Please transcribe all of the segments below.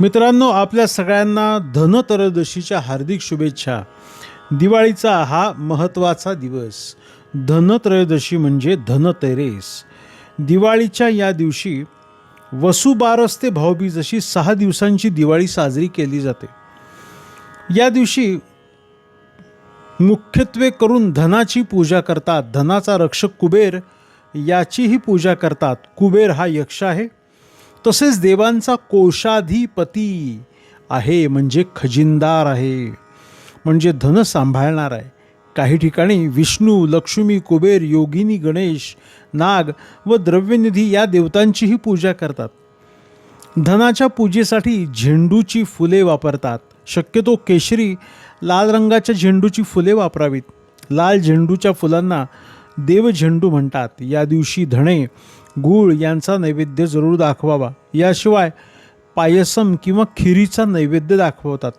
मित्रांनो आपल्या सगळ्यांना धनत्रयोदशीच्या हार्दिक शुभेच्छा. दिवाळीचा हा महत्त्वाचा दिवस. धनत्रयोदशी म्हणजे धनतेरेस. दिवाळीच्या या दिवशी वसुबारस ते भाऊबीज अशी सहा दिवसांची दिवाळी साजरी केली जाते. या दिवशी मुख्यत्वे करून धनाची पूजा करतात. धनाचा रक्षक कुबेर याचीही पूजा करतात. कुबेर हा यक्ष आहे. तसेच देवांचा कोशाधिपती आहे म्हणजे खजिनदार आहे म्हणजे धन सांभाळणार आहे. काही ठिकाणी विष्णू लक्ष्मी कुबेर योगिनी गणेश नाग व द्रव्यनिधी या देवतांचीही पूजा करतात. धनाच्या पूजेसाठी झेंडूची फुले वापरतात. शक्यतो केशरी लाल रंगाच्या झेंडूची फुले वापरावीत. लाल झेंडूच्या फुलांना देव झेंडू म्हणतात. या दिवशी धणे गूळ यांचा नैवेद्य जरूर दाखवावा. याशिवाय पायसम किंवा खिरीचा नैवेद्य दाखवतात.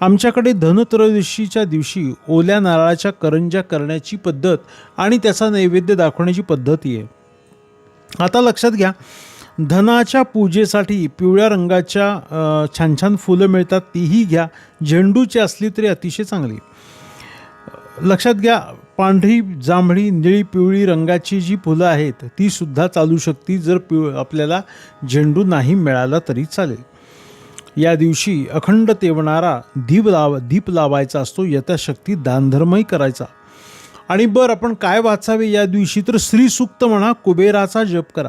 आमच्याकडे धनत्रयोदशीच्या दिवशी ओल्या नारळाच्या करंज्या करण्याची पद्धत आणि त्याचा नैवेद्य दाखवण्याची पद्धती आहे. आता लक्षात घ्या धनाच्या पूजेसाठी पिवळ्या रंगाच्या छान छान फुलं मिळतात तीही घ्या. झेंडूची असली तरी अतिशय चांगली. लक्षात घ्या पांढरी जांभळी निळी पिवळी रंगाची जी फुलं आहेत ती सुद्धा चालू शकती जर पिव आपल्याला झेंडू नाही मिळाला तरी चालेल. या दिवशी अखंड तेवणारा दीप लाव दीप लावायचा असतो यथाशक्ती दानधर्मही करायचा. आणि बरं आपण काय वाचावे या दिवशी? तर श्रीसुक्त म्हणा कुबेराचा जप करा.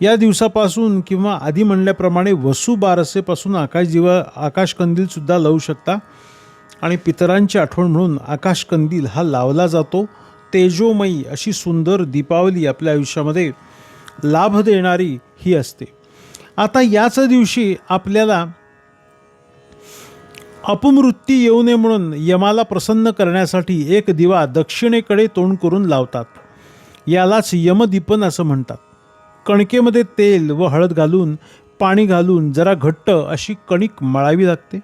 या दिवसापासून किंवा आधी म्हणल्याप्रमाणे वसू बारसेपासून आकाश आकाशकंदीलसुद्धा लावू शकता. आणि पितरांची आठवण म्हणून आकाशकंदील हा लावला जातो तेजोमयी अशी सुंदर दीपावली आपल्या आयुष्यामध्ये लाभ देणारी ही असते. आता याच दिवशी आपल्याला अपमृत्यू येऊ नये म्हणून यमाला प्रसन्न करण्यासाठी एक दिवा दक्षिणेकडे तोंड करून लावतात. यालाच यमदीपन असं म्हणतात. कणकेमध्ये तेल व हळद घालून पाणी घालून जरा घट्ट अशी कणिक मळावी लागते.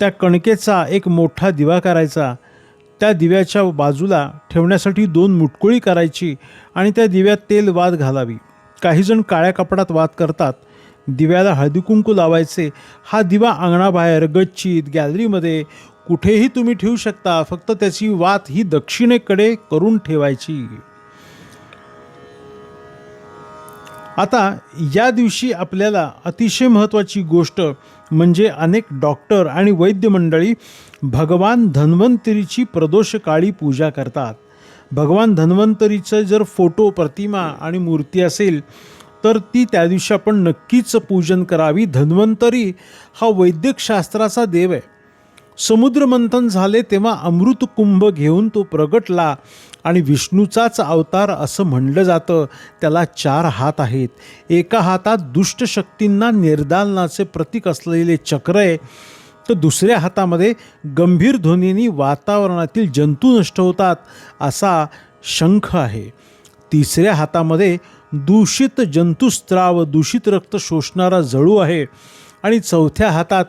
त्या कणकेचा एक मोठा दिवा करायचा. त्या दिव्याच्या बाजूला ठेवण्यासाठी दोन मुटकुळी करायची आणि त्या दिव्यात तेल वाद घालावी. काहीजण काळ्या कपडात वाद करतात. दिव्याला हळदीकुंकू लावायचे. हा दिवा अंगणाबाहेर गच्चीत गॅलरीमध्ये कुठेही तुम्ही ठेवू शकता. फक्त त्याची वात ही दक्षिणेकडे करून ठेवायची. आता या दिवशी आपल्याला अतिशय महत्त्वाची गोष्ट म्हणजे अनेक डॉक्टर आणि वैद्य मंडळी भगवान धन्वंतरीची प्रदोषकाळी पूजा करतात. भगवान धन्वंतरीचं जर फोटो प्रतिमा आणि मूर्ती असेल तर ती त्या दिवशी आपण नक्कीच पूजन करावी. धन्वंतरी हा वैद्यकशास्त्राचा देव आहे. समुद्रमंथन झाले तेव्हा अमृत कुंभ घेऊन तो प्रगटला आणि विष्णूचाच अवतार असं म्हणलं जातं. त्याला चार हात आहेत. एका हातात दुष्ट शक्तींना निर्दालनाचे प्रतीक असलेले चक्र आहे. तर दुसऱ्या हातामध्ये गंभीर ध्वनीनी वातावरणातील जंतू नष्ट होतात असा शंख आहे. तिसऱ्या हातामध्ये दूषित जंतुस्त्राव दूषित रक्त शोषणारा जळू आहे. आणि चौथ्या हातात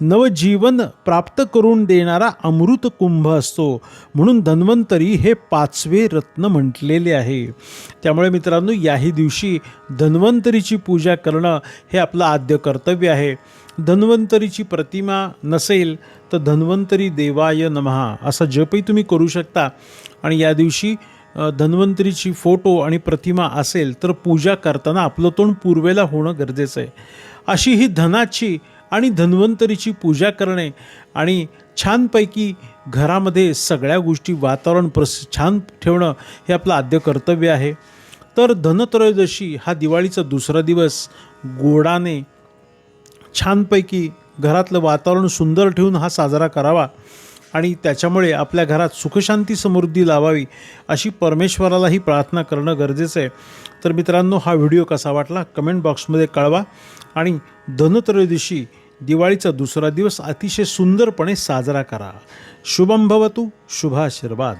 नवजीवन प्राप्त करून देणारा अमृत कुंभ असतो. म्हणून धन्वंतरी हे पाचवे रत्न म्हटलेले आहे. त्यामुळे मित्रांनो याही दिवशी धन्वंतरीची पूजा करणं हे आपलं आद्य कर्तव्य आहे. धन्वंतरीची प्रतिमा नसेल तर धन्वंतरी देवाय नमहा असा जपही तुम्ही करू शकता. आणि या दिवशी धन्वंतरीची फोटो आणि प्रतिमा असेल तर पूजा करताना आपलं तोंड पूर्वेला होणं गरजेचं आहे. अशी ही धनाची आणि धन्वंतरीची पूजा करणे आणि छानपैकी घरामध्ये सगळ्या गोष्टी वातावरण प्रस छान ठेवणं हे आपलं आद्य कर्तव्य आहे. तर धनत्रयोदशी हा दिवाळीचा दुसरा दिवस. गोडाने छानपैकी घरातलं वातावरण सुंदर ठेवून हा साजरा करावा. आणि त्याच्यामुळे आपल्या घरात सुखशांती समृद्धी लावावी अशी परमेश्वरालाही प्रार्थना करणं गरजेचं आहे. तर मित्रांनो हा व्हिडिओ कसा वाटला कमेंट बॉक्समध्ये कळवा आणि धनत्रयोदशी दिवाळीचा दुसरा दिवस अतिशय सुंदरपणे साजरा करा. शुभम भवतु शुभाशीर्वाद.